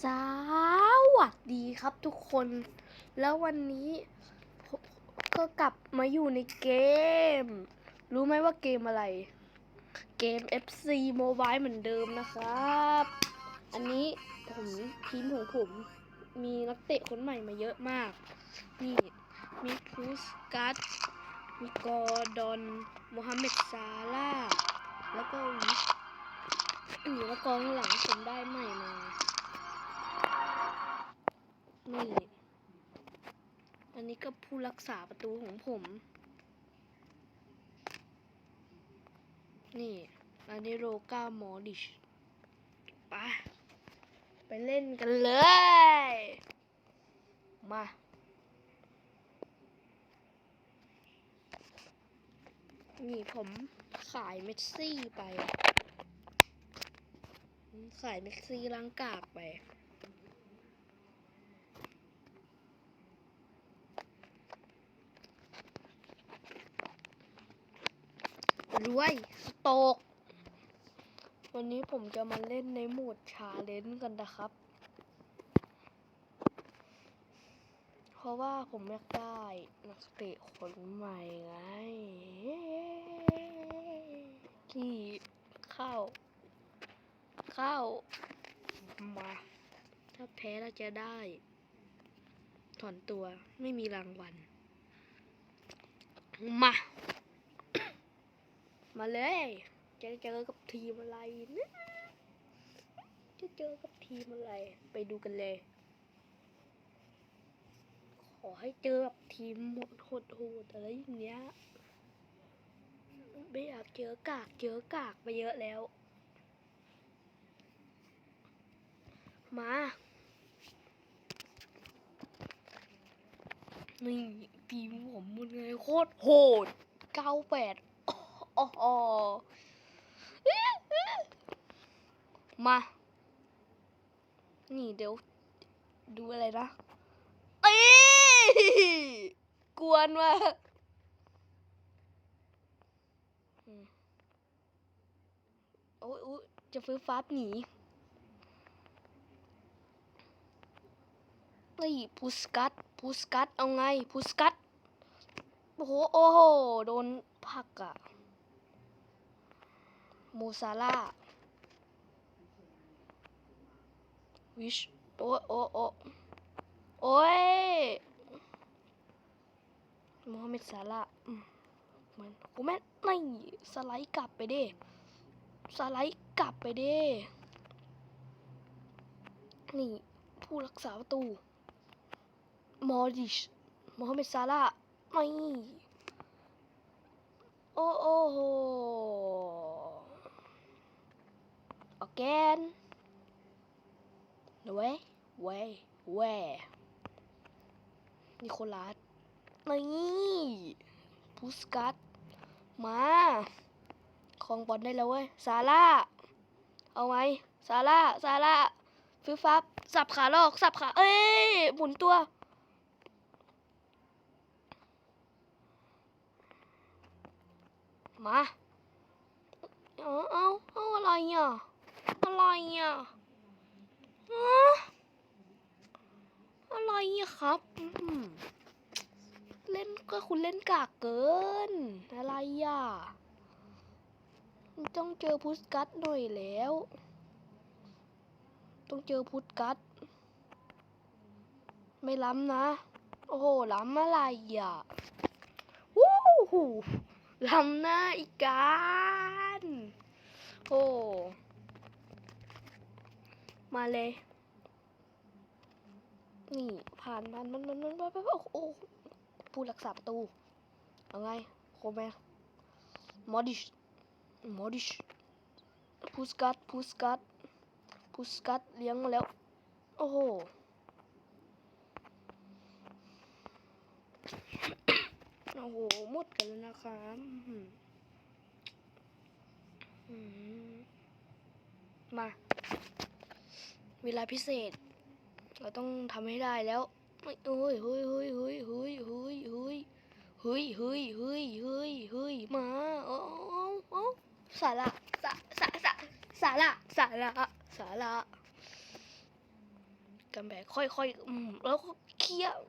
สวัสดีครับทุกคน แล้ววันนี้ก็กลับมาอยู่ในเกม รู้ไหมว่าเกมอะไร เกม FC Mobile เหมือนเดิมนะครับ อันนี้ผมทีมของผม มีนักเตะคนใหม่มาเยอะมาก นี่ มีพูสกัสมีกอดอนโมฮัมเหม็ดซาร่าห์แล้วก็วิชนี่แล้วกองหลังผมได้ใหม่มา นี่ อันนี้ก็ผู้รักษาประตูของผม นี่ อันนี้โรก้ามอดิชไปไปเล่นกันเลย มานี่ผมขายเมสซี่ไป ขายเมสซี่ล้างกากไป รวยสตก วันนี้ผมจะมาเล่นในโหมดชาเลนจ์กันนะครับ เพราะว่าผมอยากได้นักเตะคนใหม่ไงที่เข้า เข้า มา ถ้าแพ้เราจะได้ ถอนตัวไม่มีรางวัล มา มาเลยจะเจอกับทีมอะไรนะจะเจอกับทีมอะไร ไปดูกันเลย ขอให้เจอแบบทีมหมดโหดๆอะไรอย่างเงี้ยไม่อยากเจอกากเจอกากไปเยอะแล้ว มานี่ทีมผมมันไงโคตรโหดเก้าแปด โอ้โหมา นี่เดี๋ยว ดูอะไรนะ เอ้ยกวนว่ะอืมโอ้ยจะฟื้นฟ้าหนีเฮ้ยพูสกัดพูสกัดเอาไงพูสกัดโอ้โห โอ้โห โดนผักอะ มูซาร่าวิชโอ้โอ้โอ้โอ้ยโมฮัมหม็ดซาร่าห์อืมมันกูแม่นนี่สไลด์กลับไปเด้สไลด์กลับไปเด้นี่ ผู้รักษาประตู มอริชโมฮัมหม็ดซาร่าห์นี่โอ้โอ้ โหออแกนเว้ยเว้ยเว้ยนิโคลัสนี่พุสกัสมาครองบอลได้แล้วเว้ย ซาร่า เอาไหมซาร่า ซาร่าฟิฟฟับ สับขาลอก สับขา เอ้ย หมุนตัว มา เอาเอาเอาอะไรอะ อะไรอะฮะอะไรอะครับ เล่นก็คุณเล่นกากเกิน อะไรอะต้องเจอพุสกัสหน่อยแล้ว ต้องเจอพุสกัสไม่ล้ำนะ โอ้โห ล้ำอะไรอะวู้หูล้ำหน้าอีกการโอ้ มาเลย นี่ผ่านมันมันมันมันมันโอ้โอ้ผู้รักษาประตูเอาไงโคแมมอดิชมอดิชพูสกัดพูสกัดพูสกัดเลี้ยงมาแล้ว โอ้โหโอ้โหหมดกันแล้วนะครับมา เวลาพิเศษ เราต้องทำให้ได้แล้วเฮ้ยเฮ้ยเฮ้ยเฮ้ยเฮ้ยเฮ้ยเฮ้ยเฮ้ยเฮ้ยเฮ้ยเฮ้ยเฮ้ยมาเอาเอาเอาสาระสาสาสาสาระสาระสาระกำแพงค่อยๆอืมแล้วก็เคลียร์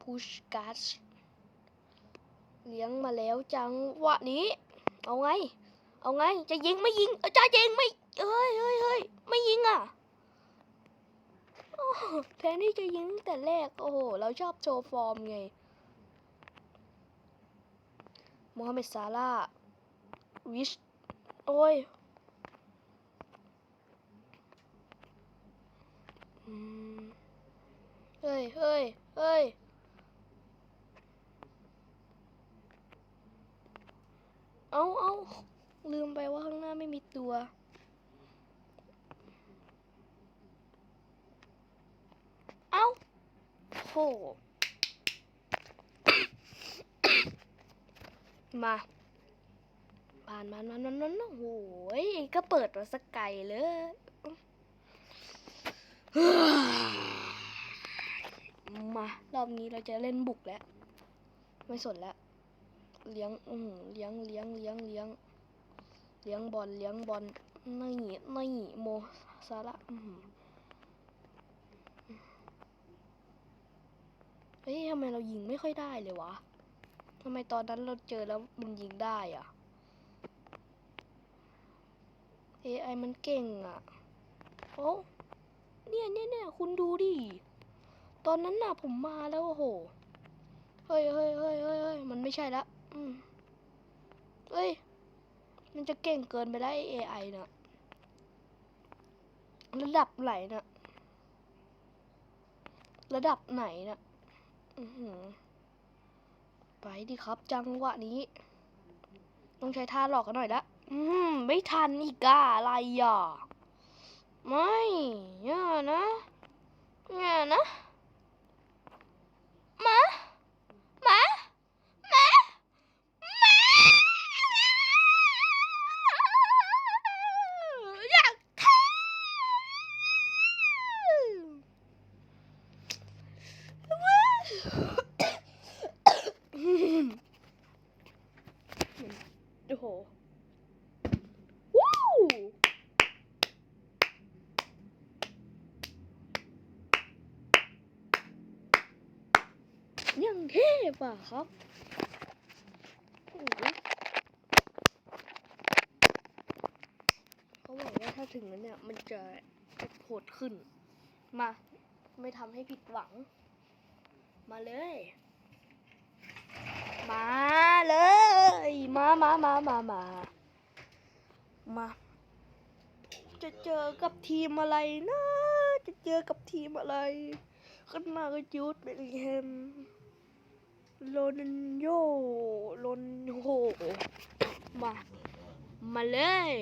พุชกัสเลี้ยงมาแล้วจังวะนี้ เอาไง เอาไง จะยิงไม่ยิงจะยิงไม่ เฮ้ยเฮ้ยเฮ้ยไม่ยิงอะแทนที่จะยิงแต่แรก โอ้โห เราชอบโชว์ฟอร์มไงโมฮัมหม็ดซาร่าวิช โอ้ยเฮ้ยเฮ้ยเฮ้ยเอาเอาลืมไปว่าข้างหน้าไม่มีตัว เอาโหมาผ่านมานั้นนั้นโอ้โหยก็เปิดมาสักไกลเลยมารอบนี้เราจะเล่นบุกแล้ว ไม่สนแล้ว เลี้ยงอืเลี้ยงเลี้ยงเลี้ยงเลี้ยงเลี้ยงบอลเลี้ยงบอลนี่นี่โมซาระอือหือเฮ้ยทำไมเรายิงไม่ค่อยได้เลยวะทำไมตอนนั้นเราเจอแล้วมันยิงได้อะ AI มันเก่งอะโอ้เนี่ยเนี่ยเนี่ยคุณดูดิ ตอนนั้นน่ะผมมาแล้วโอ้โห เฮ้ยเฮ้ยเฮ้ยเฮ้ยเฮ้ยมันไม่ใช่ละอืมเฮ้ย มันจะเก่งเกินไปแล้วไอ้ AI น่ะระดับไหนน่ะระดับไหนน่ะ ไปดิครับจังหวะนี้ ต้องใช้ท่าหลอกกันหน่อยละอืมไม่ทันอีกอะอะไรอะ ไม่เนี่ยนะเนี่ยนะหมาหมาหมาหมาอยากแทงโอ้โห วู้ บอะครับเขาบอกว่าถ้าถึงนั้นเนี่ย มันจะโหดขึ้น มา ไม่ทำให้ผิดหวัง มาเลย มาเลย มามามามามามาจะเจอกับทีมอะไรนะ จะเจอกับทีมอะไร ขึ้นมาก็จูดเบลลิงแฮม โรนันโยโรนโฮมา มาเลย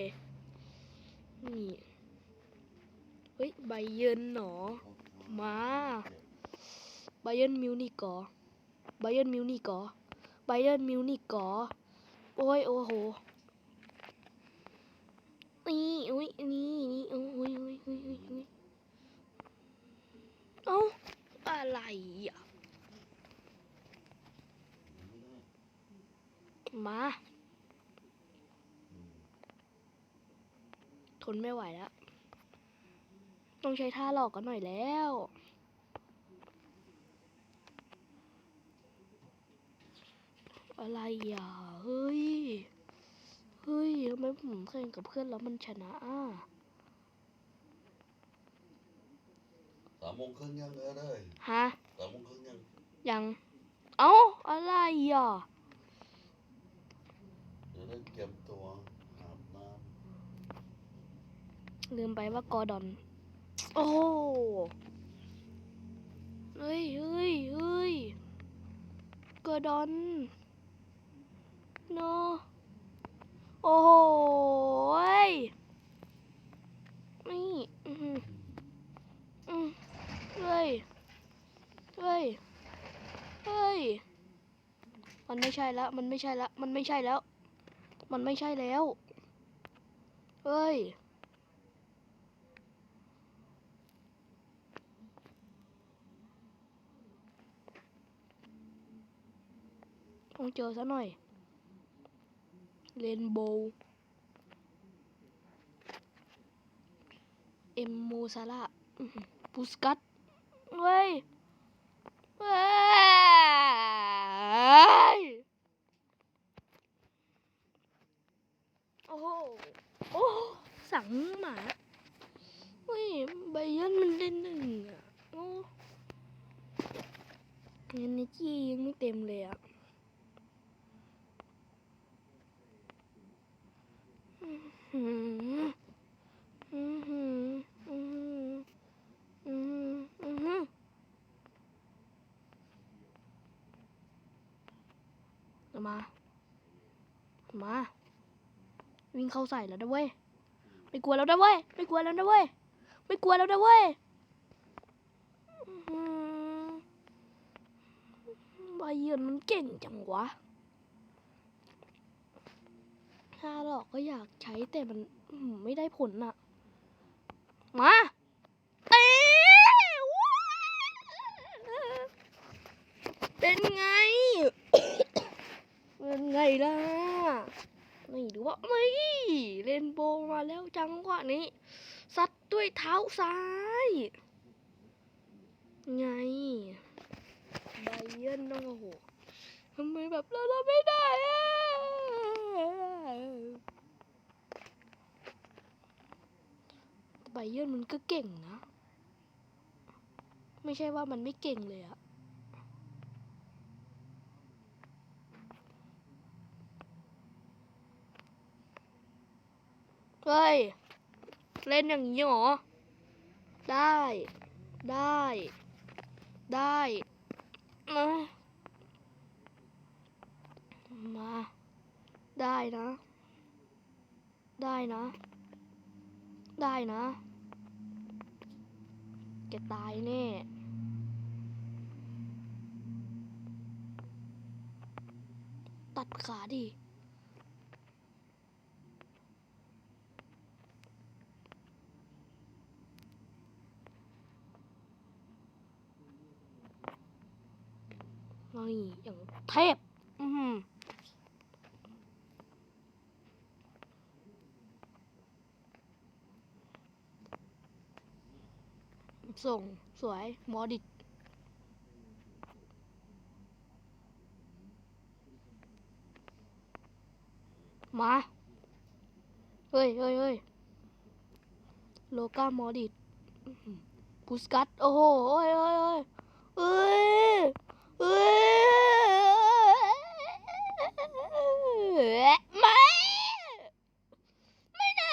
นี่ เฮ้ยไบเยินหนอ มาไบเยินมิวนิกก่อไบเยินมิวนิกก่อไบเยินมิวนิกก่อโอ้ย โอ้โห นี่อุ้ย นี่นี่อุ้ยอุ้ยอุ้ยอุ้ยอุ้ยอุ้ยเอ้า อะไรอะ มา ทนไม่ไหวแล้ว ต้องใช้ท่าหลอกกันหน่อยแล้ว อะไรอะเฮ้ย เฮ้ยทำไมผมแข่งกับเพื่อนแล้วมันชนะอะสามโมงครึ่งยังเออเลยฮะสามโมงครึ่งยัง ยัง เอ้า อะไรอะเดี๋ยวได้เก็บตัวอาบน้ ลืมไปว่ากอร์ดอน โอ้เฮ้ยเฮ้ยเฮ้ยกอร์ดอนโนโอ้โหยนี่อือหืออืมเฮ้ย เฮ้ย เฮ้ย มันไม่ใช่แล้ว มันไม่ใช่แล้ว มันไม่ใช่แล้ว มันไม่ใช่แล้ว เฮ้ย ต้องเจอซะหน่อยเรนโบว์เอ็มโมซาร่าปูสกัตเว้ยเว้ยโอ้โหโอ้โหสังหมาเฮ้ยไบยร์นมันเล่นหนึ่งอะโอ้เงินในจียังไม่เต็มเลยอะ อืมอืมอืมอืมอืมอืมเอามาเอามา วิ่ง เข้าใส่แล้วนะเว้ยไม่กลัวแล้วนะเว้ยไม่กลัวแล้วนะเว้ยไม่กลัวแล้วนะเว้ยบาเยือนมันเก่งจังวะถ้าหรอกก็อยากใช้แต่มันไม่ได้ผลน่ะ มาตีว้าวเป็นไง เป็นไงล่ะ นี่ดูว่าไม่เรนโบว์มาแล้วจังหวะนี้ซัดด้วยเท้าซ้าย ไงไบเยนต้องโอ้โหทำไมแบบเราทำไม่ได้อะไบเยนมันก็เก่งนะ ไม่ใช่ว่ามันไม่เก่งเลยอะ เฮ้ย เล่นอย่างนี้หรอ ได้ ได้ ได้มามา ได้นะ ได้นะ ได้นะแกตายแน่ตัดขาดิ นี่อย่าง เทพ อือหือส่งสวยมอดิดมา เฮ้ยเฮ้ยเฮ้ยโลกามอดิดพุสกัตโอ้โหเฮ้ยเฮ้ยเฮ้ยเฮ้ย ไม่ ไม่นะ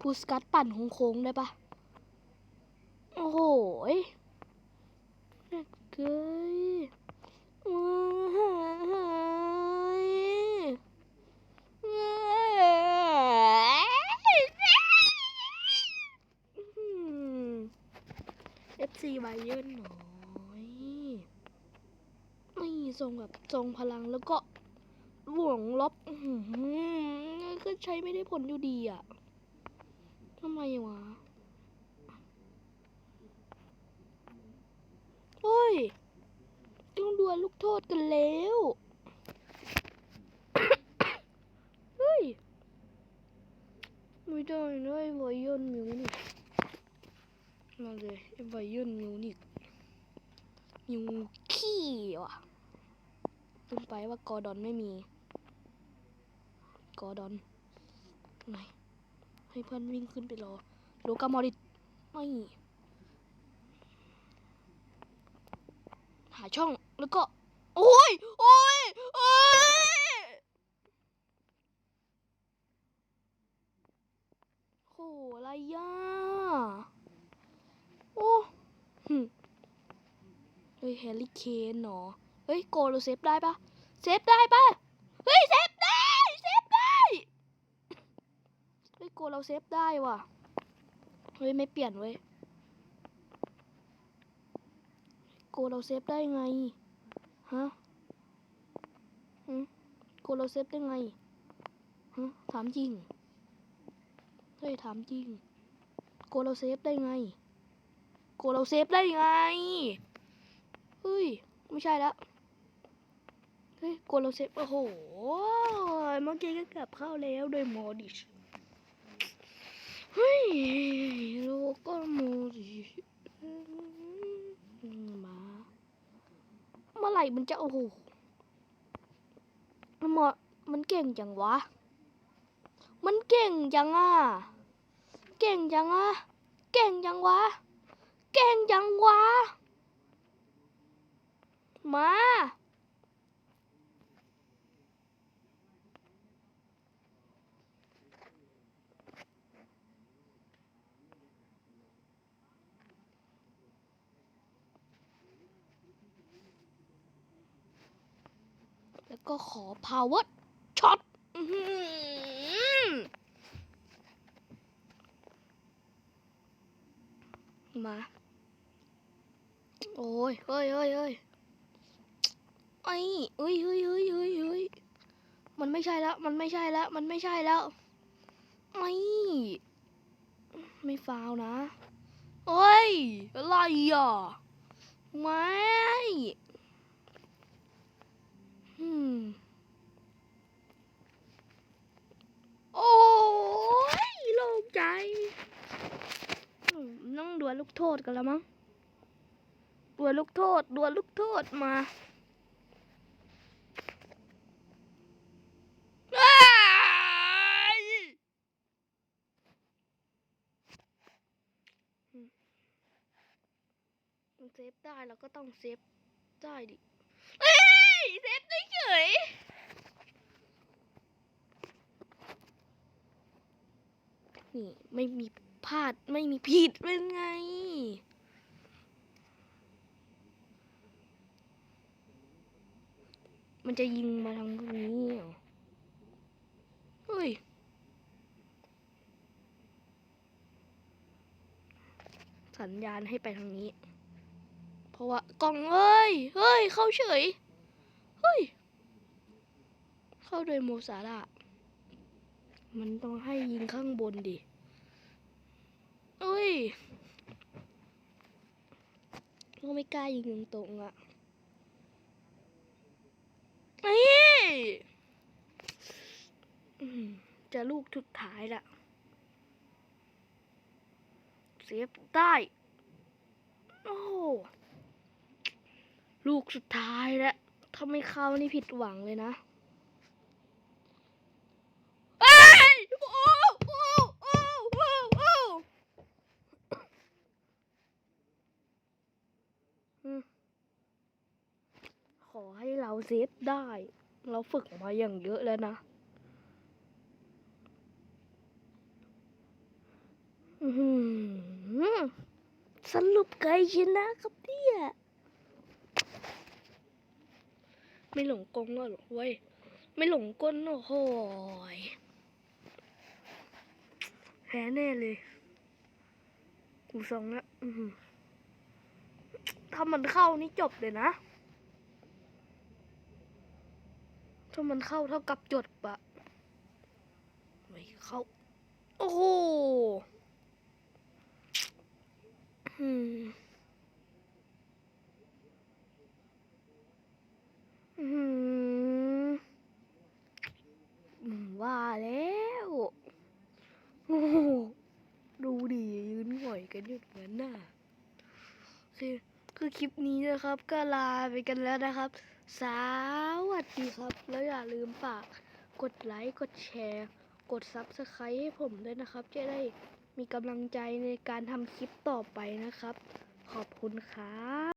พูสกัดปั่นโค้งๆได้ปะโอ้โหเกยว้ายเอฟซีไบเยอร์น้อยนี่ ทรงแบบทรงพลังแล้วก็หวงลบอืก็ใช้ไม่ได้ผลอยู่ดีอะทำไมวะเฮ้ย ต้องดวลลูกโทษกันแล้ว เฮ้ย ไม่ได้นะไอ้ไวเยนมิวนิกมาเลยไอ้ไวเยนมิวนิกมิวขี้ว่ะ ลืมไปว่ากอดอนไม่มี กอดอนไหนให้เพื่อนวิ่งขึ้นไปรอโลกามอริตไม่หาช่องแล้วก็ โอ้ย โอ้ย โอ้ยโหอะไรย่าโอ้หึเฮ้ยแฮร์รี่เคนเนาะ เฮ้ยโกเราเซฟได้ปะเซฟได้ปะเฮ้ยเซฟได้เซฟได้เฮ้ยโกเราเซฟได้ว่ะเฮ้ยไม่เปลี่ยนเว้ยโกเราเซฟได้ไงฮะหืมโกเราเซฟได้ไงฮะถามจริงเฮ้ยถามจริงโกเราเซฟได้ไงโกเราเซฟได้ไงเฮ้ย ใช่แล้วเฮ้ยโกเราเซฟโอ้โหเมื่อกี้ก็กลับเข้าแล้วโดยโมดิชเฮ้ยโลก็โมดิชมาเมื่อไหร่มันจะโอ้โหมันหมดมันเก่งจังวะ มันเก่งจังอะเก่งจังอะเก่งจังวะ เก่งจังวะ มา แล้วก็ขอ power shot อื้อหือมา โอ้ยเฮ้ยเฮ้ยเฮ้ย ไอ้เฮ้ยเฮ้ยเฮ้ยเฮ้ยเฮ้ยมันไม่ใช่แล้ว มันไม่ใช่แล้ว มันไม่ใช่แล้ว ไม่ ไม่ฟาวนะเฮ้ย อะไรอะ ไม่อืมโอ้ยโล่งใจอืมต้องดวลลูกโทษกันแล้วมั้งดวลลูกโทษดวลลูกโทษมาอ้ายอืมมันเซ ฟได้เราก็ต้องเซฟได้ดิ เฮ้ย เซฟได้เฉยนี่ไม่มีพลาดไม่มีผิดเป็นไง มันจะยิงมาทางนี้เหรอเฮ้ยสัญญาณให้ไปทางนี้เพ ราะว่ากล่องเอ้ย เฮ้ย เข้าเฉย เฮ้ย เข้าโดยโมซาระมันต้องให้ยิงข้างบนดิเอ้ยก็ไม่กล้ายิงตรงๆอะเอ้ยจะลูกสุดท้ายละเซฟได้ โอ้ ลูกสุดท้ายแล้วถ้าไม่เข้านี่ผิดหวังเลยนะเอ้ยโอ้โอ้โอ้โอ้โอ้อืมขอให้เราเซฟได้ เราฝึกมาอย่างเยอะแล้วนะ สรุปใครชนะครับเนี่ย ไม่หลงกลหรอกเว้ยไม่หลงกลโอ้โหยแพ้แน่เลย กูสองละถ้ามันเข้านี่จบเลยนะ ถ้ามันเข้าเท่ากับจดปะไม่เข้า โอ้โหอืมอืมอืมว่าแล้วโอ้โหดูดิยืนหงอยกันอยู่เหมือนน่ะคือคือคลิป นะครับ ก็ลาไปกันแล้วนะครับ สวัสดีครับ แล้วอย่าลืมฝากกดไลค์กดแชร์ กด s u b สไครต์ให้ผมด้วยนะครับ จะได้มีกำลังใจในการทำคลิปต่อไปนะครับ ขอบคุณครับ